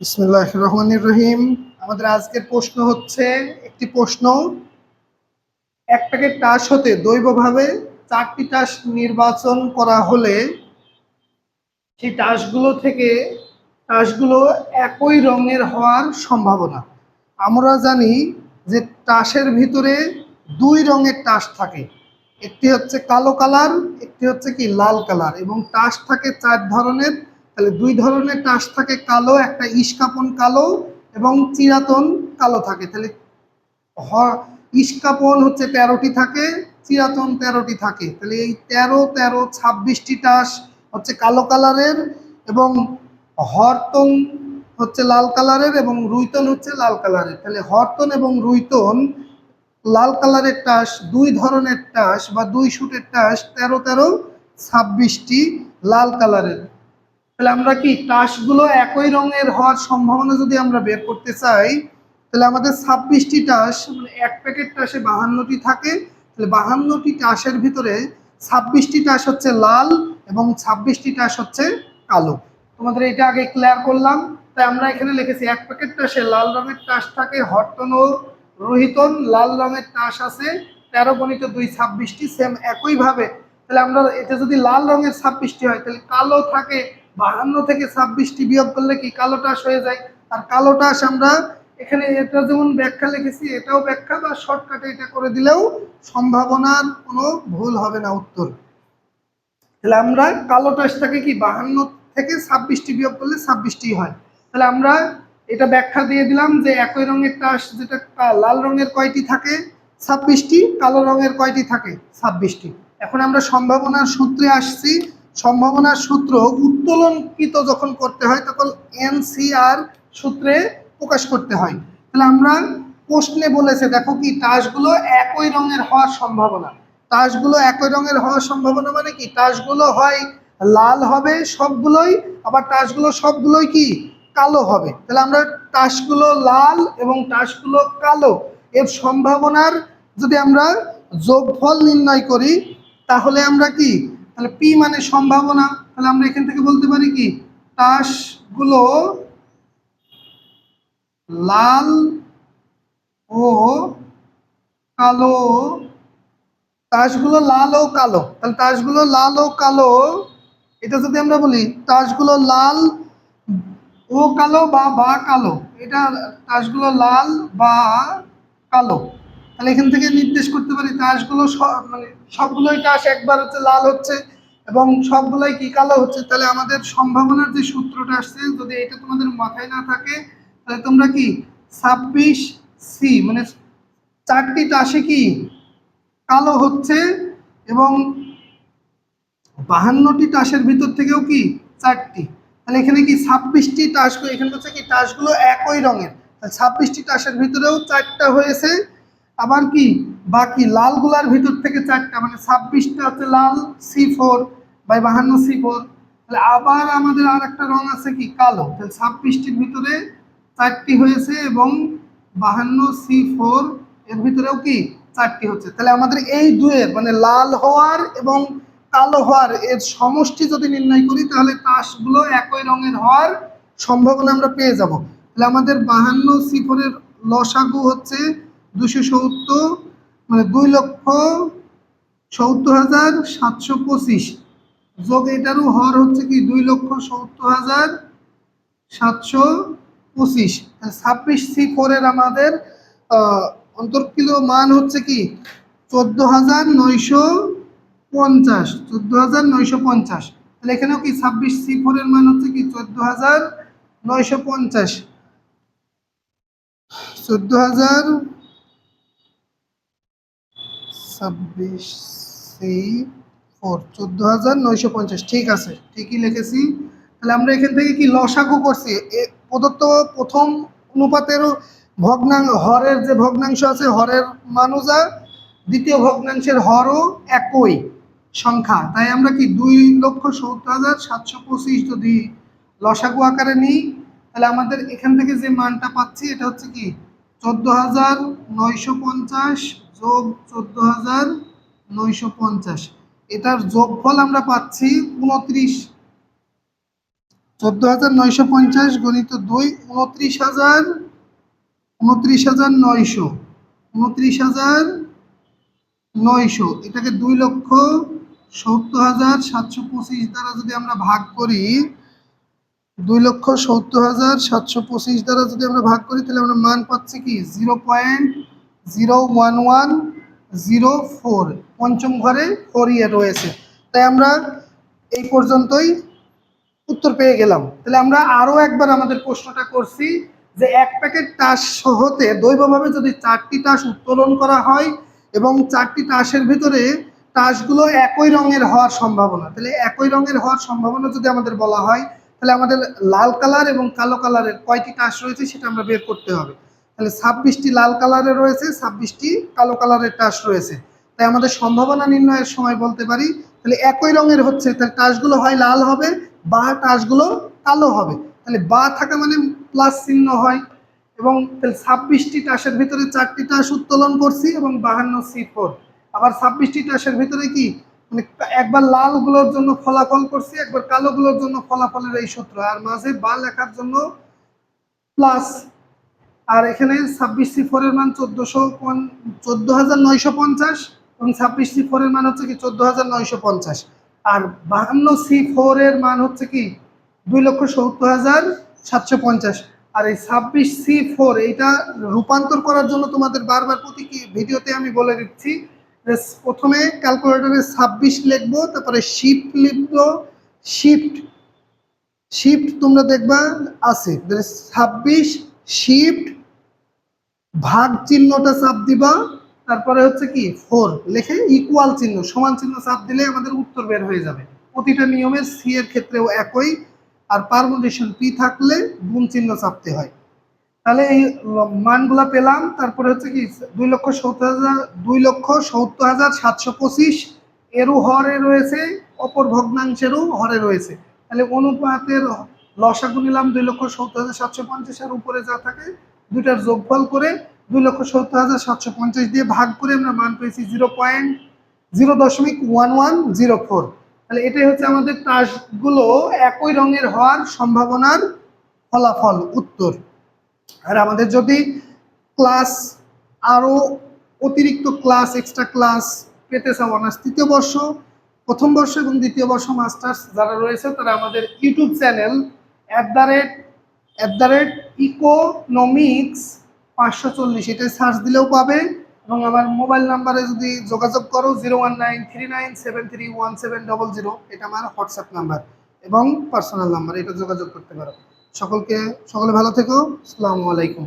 বিসমুল্লাহ রহিম। আমাদের আজকের প্রশ্ন হচ্ছে, একটি প্রশ্ন, এক প্যাকেট টাস হতে দৈবভাবে চারটি টাস নির্বাচন করা হলে সেই টাসগুলো থেকে টাসগুলো একই রঙের হওয়ার সম্ভাবনা। আমরা জানি যে টাসের ভিতরে দুই রঙের টাস থাকে। একটি হচ্ছে কালো কালার, একটি হচ্ছে কি লাল কালার। এবং টাস থাকে চার ধরনের। তাহলে দুই ধরনের টাস থাকে, কালো, একটা ইস্কাপন কালো এবং চিরাতন কালো থাকে। তাহলে ইস্কাপন হচ্ছে তেরোটি থাকে, চিরাতন তেরোটি থাকে। তাহলে এই তেরো তেরো, ছাব্বিশটি টাস হচ্ছে কালো কালারের এবং হরতন হচ্ছে লাল কালারের এবং রুইতন হচ্ছে লাল কালারের। তাহলে হরতন এবং রুইতন, লাল কালারের টাস দুই ধরনের টাস বা দুই শুটের টাস তেরো তেরো, ছাব্বিশটি লাল কালারের। তাহলে আমরা কি টাসগুলো একই রঙের হওয়ার সম্ভাবনা যদি আমরা বের করতে চাই, তাহলে আমাদের ছাব্বিশটি টাস মানে এক প্যাকেট টাসে বাহান্নটি থাকে, তাহলে বাহান্নটি টাসের ভিতরে ছাব্বিশটি টাস হচ্ছে লাল এবং ছাব্বিশটি টাস হচ্ছে কালো। তোমাদের এটা আগে ক্লিয়ার করলাম, তাই আমরা এখানে লিখেছি এক প্যাকেট টাসে লাল রঙের টাস থাকে ও রোহিতন, লাল রঙের টাস আছে, তেরো গণিত দুই ছাব্বিশটি সেম একইভাবে। তাহলে আমরা, এটা যদি লাল রঙের ছাব্বিশটি হয়, তাহলে কালো থাকে বাহান্ন থেকে ছাব্বিশটি বিয়োগ করলে কি কালো টাস হয়ে যায়? আর কালো টাস আমরা এখানে এটা যেমন ব্যাখ্যা লিখেছি, এটাও ব্যাখ্যা বা শর্টকাটে এটা করে দিলেও সম্ভাবনার কোনো ভুল হবে না উত্তর। তাহলে আমরা কালো টাসটাকে কি বাহান্ন থেকে ছাব্বিশটি বিয়োগ করলে ছাব্বিশটি হয়। তাহলে আমরা এটা ব্যাখ্যা দিয়ে দিলাম যে একই রঙের টাস যেটা লাল রঙের কয়টি থাকে? ছাব্বিশটি কালো রঙের কয়টি থাকে? ছাব্বিশটি এখন আমরা সম্ভাবনার সূত্রে আসছি সম্ভাবনার সূত্র উত্তোলনকৃত যখন করতে হয়, তখন এনসিআর সূত্রে প্রকাশ করতে হয়। তাহলে আমরা প্রশ্নে বলেছে, দেখো কি, টাসগুলো একই রঙের হওয়ার সম্ভাবনা। টাসগুলো একই রঙের হওয়ার সম্ভাবনা মানে কি? টাসগুলো হয় লাল হবে সবগুলোই, আবার টাসগুলো সবগুলোই কি? কালো হবে। তাহলে আমরা টাসগুলো লাল এবং টাসগুলো কালো, এর সম্ভাবনার যদি আমরা যোগফল নির্ণয় করি, তাহলে আমরা কি তাহলে পি মানে সম্ভাবনা, তাহলে আমরা এখান থেকে বলতে পারি কি? টাসগুলো লাল ও কালো তাসগুলো লাল ও কালো। তাহলে তাসগুলো লাল ও কালো, এটা যদি আমরা বলি তাসগুলো লাল ও কালো বা বা কালো, এটা তাসগুলো লাল বা কালো। তাহলে এখান থেকে নির্দেশ করতে পারি, তাসগুলো সব মানে সবগুলোই তাস একবার হচ্ছে লাল হচ্ছে এবং সবগুলোই কি কালো হচ্ছে? তাহলে আমাদের সম্ভাবনার যে সূত্রটা আসছে, যদি এটা তোমাদের মাথায় না থাকে, তাহলে তোমরা কি ছাব্বিশ সি মানে চারটি টাসে কি কালো হচ্ছে এবং বাহান্নটি টাসের ভিতর থেকেও কি চারটি? তাহলে এখানে কি ছাব্বিশটি টাস এখানে হচ্ছে কি টাসগুলো একই রঙের। ছাব্বিশটি টাসের ভিতরেও চারটা হয়েছে আবার কি? বাকি লালগুলার ভিতর থেকে চারটা মানে ছাব্বিশটা হচ্ছে লাল সি ফোর বাই বাহান্ন সি ফোর তাহলে আবার আমাদের আর একটা রং আছে কি? কালো। তাহলে ছাব্বিশটির ভিতরে চারটি হয়েছে এবং বাহান্ন সি ফোর এর ভিতরেও কি? চারটি হচ্ছে। তাহলে আমাদের এই দুয়ের মানে লাল হওয়ার এবং কালো হওয়ার এর সমষ্টি যদি নির্ণয় করি, তাহলে তাসগুলো একই রঙের হওয়ার সম্ভাবনা আমরা পেয়ে যাব। তাহলে আমাদের বাহান্ন সি ফোরের লসাগু হচ্ছে দুশো সত্তর মানে দুই লক্ষ সত্তর হাজার সাতশো পঁচিশ। যোগ এটারও হর হচ্ছে কি, দুই লক্ষ সত্তর হাজার সাতশো পঁচিশ। ছাব্বিশ সি ফোরের আমাদের অন্তর্কিলো মান হচ্ছে কি, চোদ্দ হাজার নয়শো পঞ্চাশ, চোদ্দ হাজার নয়শো পঞ্চাশ। তাহলে এখানেও কি ছাব্বিশ সি ফোরের মান হচ্ছে কি, চোদ্দ হাজার নয়শো পঞ্চাশ। চোদ্দ হাজার ছাব্বিশ সি ফোর, চোদ্দ হাজার নয়শো পঞ্চাশ। ঠিক আছে, ঠিকই লিখেছি। তাহলে আমরা এখান থেকে কি লসাগু করছি? প্রদত্ত প্রথম অনুপাতেরও ভগ্নাং, হরের যে ভগ্নাংশ আছে, হরের মানুষা দ্বিতীয় ভগ্নাংশের হরও একই সংখ্যা। তাই আমরা কি দুই লক্ষ সত্তর হাজার সাতশো পঁচিশ যদি লসাগু আকারে নিই, তাহলে আমাদের এখান থেকে যে মানটা পাচ্ছি, এটা হচ্ছে কি, চোদ্দ হাজার নয়শো পঞ্চাশ যোগ চোদ্দ হাজার নয়শো পঞ্চাশ। এটার যোগফল আমরা পাচ্ছি উনত্রিশ। চোদ্দ হাজার নয়শো পঞ্চাশ গণিত দুই, উনত্রিশ হাজার উনত্রিশ হাজার নয়শো। উনত্রিশ হাজার নয়শো। এটাকে দুই লক্ষ সত্তর হাজার সাতশো পঁচিশ দ্বারা যদি আমরা ভাগ করি, দুই লক্ষ সত্তর হাজার সাতশো পঁচিশ দ্বারা যদি আমরা ভাগ করি, তাহলে আমরা মান পাচ্ছি কি? Zero point zero one one zero four. পঞ্চম ঘরে ফোর ইয়ে রয়েছে। তাই আমরা এই পর্যন্তই উত্তর পেয়ে গেলাম। তাহলে আমরা আরও একবার আমাদের প্রশ্নটা করছি যে এক প্যাকেট টাস সহতে দৈবভাবে যদি চারটি টাস উত্তোলন করা হয় এবং চারটি টাসের ভিতরে টাসগুলো একই রঙের হওয়ার সম্ভাবনা, তাহলে একই রঙের হওয়ার সম্ভাবনা যদি আমাদের বলা হয়, তাহলে আমাদের লাল কালার এবং কালো কালারের কয়টি টাস রয়েছে সেটা আমরা বের করতে হবে। তাহলে ছাব্বিশটি লাল কালারের রয়েছে, ছাব্বিশটি কালো কালারের টাস রয়েছে। তাই আমাদের সম্ভাবনা নির্ণয়ের সময় বলতে পারি, তাহলে একই রঙের হচ্ছে, তাহলে টাসগুলো হয় লাল হবে, বা টাসগুলো কালো হবে। তাহলে বা থাকা মানে প্লাস চিহ্ন হয়, এবং তাহলে ছাব্বিশটি টাসের ভিতরে চারটি টাস উত্তোলন করছি এবং বাহান্ন সি ফোর। আবার ছাব্বিশটি টাসের ভিতরে কি মানে একবার লালগুলোর জন্য ফলাফল করছি, একবার কালোগুলোর জন্য ফলাফলের এই সূত্র, আর মাঝে বা লেখার জন্য প্লাস আর এখানে ছাব্বিশ সি ফোরের মান চোদ্দোশো চোদ্দ হাজার নয়শো পঞ্চাশ এবং ছাব্বিশ সি ফোরের মান হচ্ছে কি চোদ্দ হাজার নয়শো পঞ্চাশ। আর বাহান্ন সি ফোরের মান হচ্ছে কি দুই লক্ষ সত্তর হাজার সাতশো পঞ্চাশ। আর এই ছাব্বিশ সি ফোর এইটা রূপান্তর করার জন্য তোমাদের বারবার প্রতি কি ভিডিওতে আমি বলে দিচ্ছি প্রথমে ক্যালকুলেটরে ছাব্বিশ লিখব, তারপরে শিফট লিখব শিফট শিফট তোমরা দেখবা আছে। ছাব্বিশ শিফট ভাগ চিহ্নটা চাপ দিবা, তারপরে হচ্ছে কি ফোর লেখে ইকুয়াল চিহ্ন, সমান চিহ্ন চাপ দিলে আমাদের উত্তর বের হয়ে যাবে। প্রতিটা নিয়মের সি এর ক্ষেত্রেও একই, আর পারমুটেশন পি থাকলে গুণ চিহ্ন চাপতে হয়। তাহলে এই মানগুলা পেলাম, তারপরে হচ্ছে কি, দুই লক্ষ সত্তর হাজার, দুই লক্ষ সত্তর হাজার সাতশো পঁচিশ, এরও হরে রয়েছে, অপর ভগ্নাংশেরও হরে রয়েছে। তাহলে অনুপাতের লসাগু নিলাম দুই লক্ষ সত্তর হাজার সাতশো পঞ্চাশের উপরে যা থাকে, দুইটার যোগফল করে দুই লক্ষ সত্তর হাজার সাতশো পঞ্চাশ দিয়ে ভাগ করে আমরা মান পেয়েছি জিরো পয়েন্ট জিরো দশমিক ওয়ান ওয়ান জিরো ফোর। তাহলে এটাই হচ্ছে আমাদের টাসগুলো একই রঙের হওয়ার সম্ভাবনার ফলাফল, উত্তর। আর আমাদের যদি ক্লাস আরও অতিরিক্ত ক্লাস এক্সট্রা ক্লাস পেতে চাও অনার্স তৃতীয় বর্ষ, প্রথম বর্ষ এবং দ্বিতীয় বর্ষ মাস্টার্স যারা রয়েছে, তারা আমাদের YouTube channel at the rate at the rate economics পাঁচশো চল্লিশ এটাই সার্চ দিলেও পাবে। এবং আমার মোবাইল নাম্বারে যদি যোগাযোগ করো zero one nine three nine seven three one seven double zero এটা আমার হোয়াটসঅ্যাপ নাম্বার এবং পার্সোনাল নাম্বার এটা যোগাযোগ করতে পারো। সকলকে, সকলে ভালো থেকো। আসসালামু আলাইকুম।